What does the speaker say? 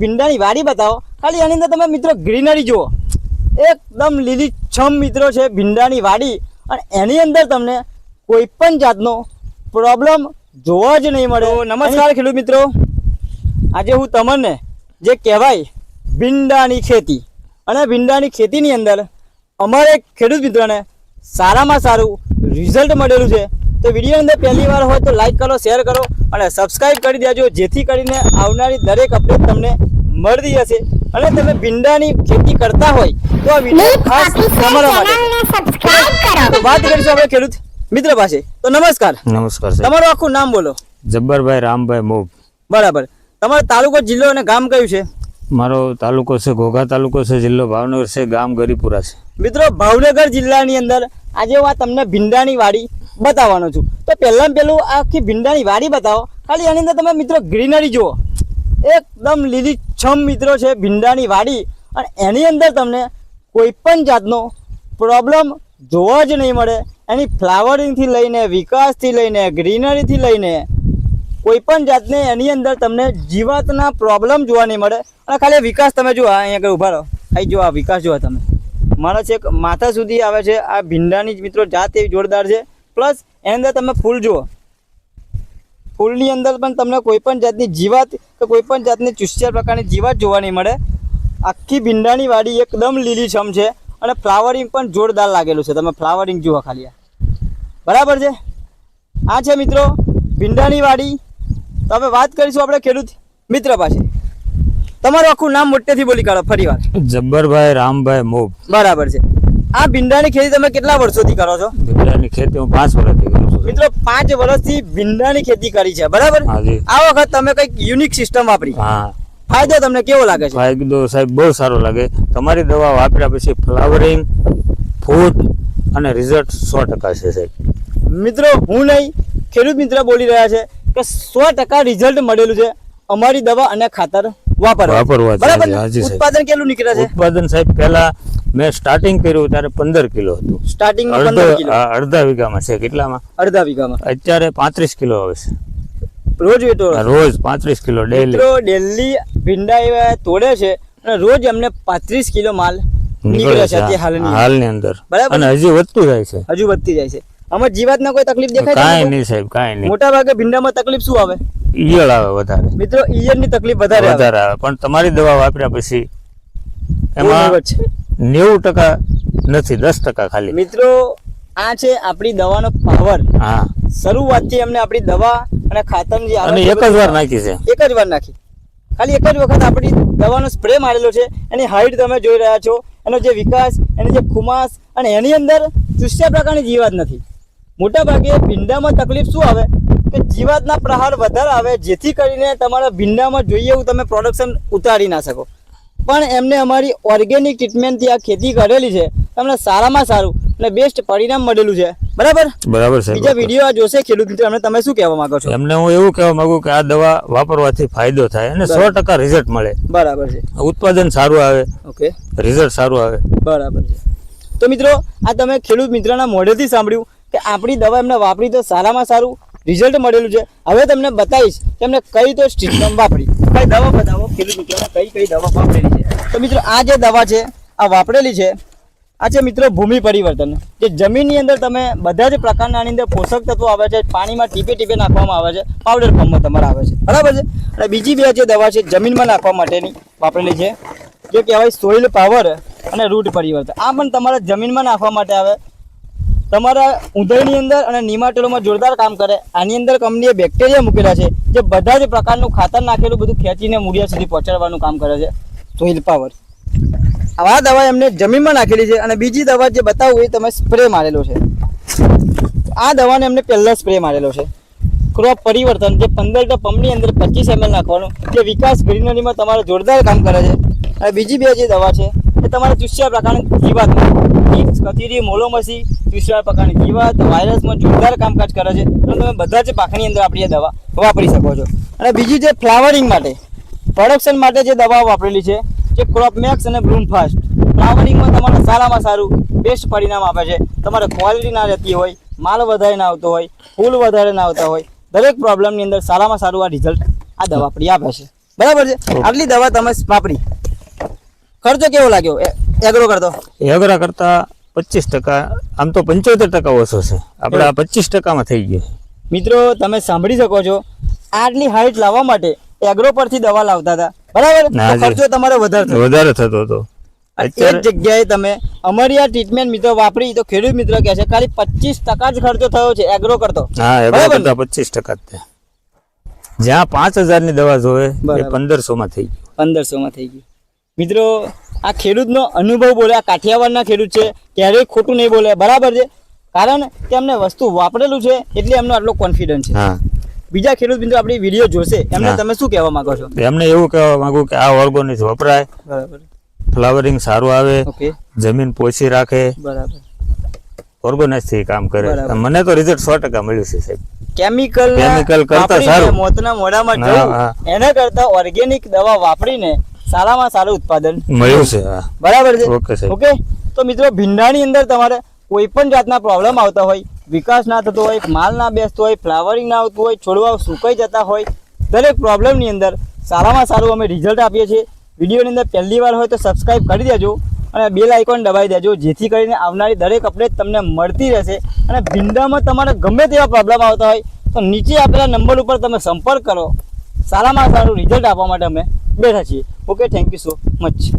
ભીંડાની વાડી બતાવો. ખાલી એની અંદર તમે મિત્રો ગ્રીનરી જુઓ. એકદમ લીલી છમ મિત્રો છે ભીંડાની વાડી. અને એની અંદર તમને કોઈ પણ જાતનો પ્રોબ્લેમ જોવા જ નહીં મળે. નમસ્કાર ખેડૂત મિત્રો. આજે હું તમને જે કહેવાય ભીંડાની ખેતી અને ભીંડાની ખેતીની અંદર અમારે ખેડૂત મિત્રોને સારામાં સારું રિઝલ્ટ મળેલું છે. તો વીડિયો અંદર પહેલી વાર હોય તો લાઈક કરો શેર કરો. અને સબસ્ક્રાઈબ કરી દેજો જેથી કરીને આવનારી દરેક અપડેટ તમને મળતી હશે અને તમે ભીંડાની ખેતી કરતા હોય તો આ વીડિયો ખાસ તમારા માટે. વાત કરીશું આપણે ખેડૂત મિત્ર પાસે. તો નમસ્કાર. નમસ્કાર તમારું આખું નામ બોલો. જબ્બરભાઈ રામભાઈ મોબ બરાબર. તમારો તાલુકો જિલ્લો અને ગામ કયું છે? મારો તાલુકો છે ઘોઘા તાલુકો છે જિલ્લો ભાવનગર છે ગામ ગરીપુરા છે. મિત્રો ભાવનગર જિલ્લાની અંદર આજે હું આ તમને ભીંડાની વાડી બતાવવાનો છું. તો પહેલાં પહેલું આખી ભીંડાની વાડી બતાવો. ખાલી એની અંદર તમે મિત્રો ગ્રીનરી જુઓ. એકદમ લીલી છમ મિત્રો છે ભીંડાની વાડી. અને એની અંદર તમને કોઈ પણ જાતનો પ્રોબ્લેમ જોવા જ નહીં મળે. એની ફ્લાવરિંગથી લઈને, વિકાસથી લઈને ગ્રીનરીથી લઈને કોઈ પણ જાતને એની અંદર તમને જીવાતના પ્રોબ્લેમ જોવા નહીં મળે. અને ખાલી વિકાસ તમે જુઓ અહીંયા આગળ ઊભા રહો. અહીં જુઓ વિકાસ જુઓ તમે. મારા છેક માથા સુધી આવે છે. આ ભીંડાની મિત્રો જાત એવી જોરદાર છે. પ્લસ એની અંદર તમે ફૂલ જુઓ. ફૂલની અંદર પણ તમને કોઈ પણ જાતની જીવાત કે કોઈ પણ જાતની ચુસ્યા પ્રકારની જીવાત જોવા નહીં મળે. આખી ભીંડાની વાડી એકદમ લીલીછમ છે અને ફ્લાવરિંગ પણ જોરદાર લાગેલું છે. તમે ફ્લાવરિંગ જુઓ ખાલી. બરાબર છે? આ છે મિત્રો ભીંડાની વાડી. તો હવે વાત કરીશું આપણે ખેડૂત મિત્ર પાસે. તમારું આખું નામ મોટેથી બોલી કાઢો ફરી વાર જબ્બરભાઈ રામભાઈ મોબ બરાબર છે. આ ભીંડાની ખેતી તમે કેટલા વર્ષોથી કરો છો? ભીંડાની ખેતી હું પાંચ વર્ષથી કરું છું મિત્રો પાંચ વર્ષથી ભીંડાની ખેતી કરી છે બરાબર? આ વખત તમે કંઈક યુનિક સિસ્ટમ વાપરી. હા. ફાયદો તમને કેવો લાગે છે? ફાયદો સાહેબ બહુ સારો લાગે. તમારી દવા વાપર્યા પછી ફ્લાવરિંગ ફૂડ અને રિઝલ્ટ સો ટકા છે સાહેબ. મિત્રો હું નહીં ખેડૂત મિત્ર બોલી રહ્યા છે કે સો ટકા રિઝલ્ટ મળેલું છે અમારી દવા અને ખાતર વાપરવા. બરાબર. ઉત્પાદન કેટલું નીકળે છે? ઉત્પાદન સાહેબ પહેલા મેં સ્ટાર્ટિંગ કર્યું ત્યારે પંદર કિલો હતું. સ્ટાર્ટિંગમાં અડધો વીઘામાં છે કેટલામાં? અડધા વીઘામાં. અત્યારે પાંત્રીસ કિલો આવે છે. રોજ વેટો રોજ પાંત્રીસ કિલો ડેલી ડેલી ભીંડા એવા તોડે છે અને રોજ એમને પાંત્રીસ કિલો માલ નીકળે છે હાલની. અંદર. બરાબર. અને હજી વધતું જાય છે. હજુ વધતી જાય છે. આમાં જીવાતના કોઈ તકલીફ દેખાય કાંઈ નહીં સાહેબ કાંઈ નહીં. મોટા ભાગે ભીંડામાં તકલીફ શું આવે? ઈયળ આવે વધારે. મિત્રો ઈયળની તકલીફ વધારે વધારે આવે. પણ તમારી દવા વાપર્યા પછી એમાં નેવું ટકા નથી દસ ટકા ખાલી. મિત્રો આ છે આપણી દવાનો પાવર. હા. શરૂઆતથી અમને આપણી દવા અને ખાતરની જે અને એક જ વાર નાખી છે. એક જ વાર નાખી. ખાલી એક જ વખત આપણી દવાનો સ્પ્રે મારેલો છે. એની હાઈટ તમે જોઈ રહ્યા છો. એનો જે વિકાસ એની જે ખુમાસ અને એની અંદર ચુસ્યા પ્રકારની જીવાત નથી. મોટા ભાગે ભીંડામાં તકલીફ શું આવે? કે જીવાતના પ્રહાર વધારે આવે જેથી કરીને તમારા ભીંડામાં જોઈએ એવું તમે પ્રોડક્શન ઉતારી ના શકો. પણ એમને અમારી ઓર્ગેનિક ટ્રીટમેન્ટથી આ ખેતી કરેલી છે. તમને સારામાં સારું અને બેસ્ટ પરિણામ મળેલું છે. બરાબર? બરાબર બીજા વીડિયો આ જોશે ખેડૂત મિત્રો એમને તમે શું કહેવા માંગો છો? એમને હું એવું કહેવા માંગુ કે આ દવા વાપરવાથી ફાયદો થાય અને સો ટકા રિઝલ્ટ મળે. બરાબર છે. ઉત્પાદન સારું આવે. ઓકે. રિઝલ્ટ સારું આવે. બરાબર છે. તો મિત્રો આ તમે ખેડૂત મિત્રના મોઢેથી સાંભળ્યું કે આપણી દવા એમને વાપરી તો સારામાં સારું રિઝલ્ટ મળેલું છે. હવે તમને બતાવીશ કે એમને કઈ તો સિસ્ટમ વાપરી. કઈ દવા બતાવો ખેડૂત મિત્રોને કઈ કઈ દવા વાપરેલી છે? તો મિત્રો, આ જે દવા છે, આ વાપરેલી છે, આ છે મિત્રો ભૂમિ પરિવર્તન જે જમીનની અંદર તમે બધા જ પ્રકારના આની અંદર પોષક તત્વો આવે છે, પાણીમાં ટીપે ટીપે નાખવામાં આવે છે પાવડર ફોર્મમાં તમારે આવે છે, બરાબર છે? અને બીજી બે જે દવા છે, જમીનમાં નાખવા માટેની વાપરેલી છે, જે કહેવાય સોઇલ પાવર અને રૂટ પરિવર્તન. આ પણ તમારા જમીનમાં નાખવા માટે આવે તમારા ઉંધઈની અંદર અને નિમાટોલોમાં જોરદાર કામ કરે. આની અંદર કંપનીએ બેક્ટેરિયા મૂકેલા છે, જે બધા જ પ્રકારનું ખાતર નાખેલું બધું ખેંચીને મૂળિયા સુધી પહોંચાડવાનું કામ કરે છે. Soil power. આ દવા એમને જમીનમાં નાખેલી છે અને બીજી દવા જે બતાવું એ તમે સ્પ્રે મારેલો છે. આ દવાને એમને પહેલાં સ્પ્રે મારેલો છે. ક્રોપ પરિવર્તન જે પંદર ટકા પંપની અંદર પચીસ એમએલ નાખવાનું, જે વિકાસ ગ્રીનરીમાં તમારે જોરદાર કામ કરે છે. અને બીજી બે જે દવા છે, એ તમારે ચુસ્યા પ્રકારની જીવાત કથીરી, મોલોમસી ચુસ્યા પ્રકારની જીવાત વાયરસમાં જોરદાર કામકાજ કરે છે. અને તમે બધા જ પાકની અંદર આપણી દવા વાપરી શકો છો. અને બીજી જે ફ્લાવરિંગ માટે. પ્રોડક્શન માટે જે દવાઓ વાપરેલી છે જે ક્રોપ મેક્સ અને બ્લૂમ ફાસ્ટ ફ્લાવરિંગમાં તમારે સારામાં સારું બેસ્ટ પરિણામ આપે છે. તમારે ક્વોલિટી ના રહેતી હોય માલ વધારે ના આવતો હોય ફૂલ વધારે ના આવતા હોય દરેક પ્રોબ્લેમની અંદર સારામાં સારું આ રિઝલ્ટ આ દવા આપણી આપે છે. બરાબર છે? આટલી દવા તમે વાપરી. ખર્ચો કેવો લાગ્યો? એગ્રો કરતો. એગ્રો કરતા પચીસ ટકા આમ તો પંચોતેર ટકા ઓછો છે. આપણે આ પચીસ ટકામાં થઈ ગયો મિત્રો તમે સાંભળી શકો છો આટલી હાઈટ લાવવા માટે એગ્રો પરથી દવા લાવતા હતા. બરાબર? ના. ખર્ચો તમારો વધારે વધારે થતો હતો. એક જગ્યાએ તમે અમારી આ ટ્રીટમેન્ટ મિત્રો વાપરી તો ખેડૂત મિત્ર કહે છે ખાલી પચીસ ટકા જ ખર્ચો થયો છે એગ્રો કરતો. હા એગ્રો કરતા પચીસ ટકા જ્યાં પાંચ હજારની દવા જોવે એ. પંદરસો માં થઈ ગયું. પંદરસો માં થઈ ગયું. મિત્રો આ ખેડૂતનો અનુભવ બોલે આ કાઠિયાવાડના ખેડૂત છે ક્યારેય ખોટું નહીં બોલે બરાબર છે? કારણ કે એમને વસ્તુ વાપરેલું છે એટલે એમનો આટલો કોન્ફિડન્સ છે. બીજા ખેડૂત મિત્રો આપણી વીડિયો જોશે એમને તમે શું કહેવા માંગો છો? એમને એવું કહેવા માંગુ કે આ ઓર્ગોનિક વપરાય. બરાબર. ફ્લાવરિંગ સારું આવે જમીન પોચી રાખે. બરાબર. ઓર્ગોનાઇઝથી કામ કરે. મને તો રિઝલ્ટ સો ટકા મળ્યું છે સાહેબ. કેમિકલ કેમિકલ કરતા સારું. મોતના મોઢામાં જવું એના કરતા ઓર્ગેનિક દવા વાપરીને સારામાં સારું ઉત્પાદન. મળ્યું છે. બરાબર છે? ઓકે તો મિત્રો ભીંડાની અંદર તમારે કોઈ પણ જાતના પ્રોબ્લેમ આવતા હોય વિકાસ ના થતો હોય માલ ના બેસતો હોય ફ્લાવરિંગ ના આવતું હોય છોડવા સુકાઈ જતા હોય દરેક પ્રોબ્લેમની અંદર સારામાં સારું અમે રિઝલ્ટ આપીએ છીએ. વિડીયોની અંદર પહેલી વાર હોય તો સબસ્ક્રાઈબ કરી દેજો અને બેલ આઇકોન દબાવી દેજો જેથી કરીને આવનારી દરેક અપડેટ તમને મળતી રહેશે. અને ભીંડામાં તમારે ગમે તેવા પ્રોબ્લેમ આવતા હોય તો નીચે આપેલા નંબર ઉપર તમે સંપર્ક કરો. સારામાં સારું રિઝલ્ટ આપવા માટે અમે બેઠા છીએ. Okay thank you so much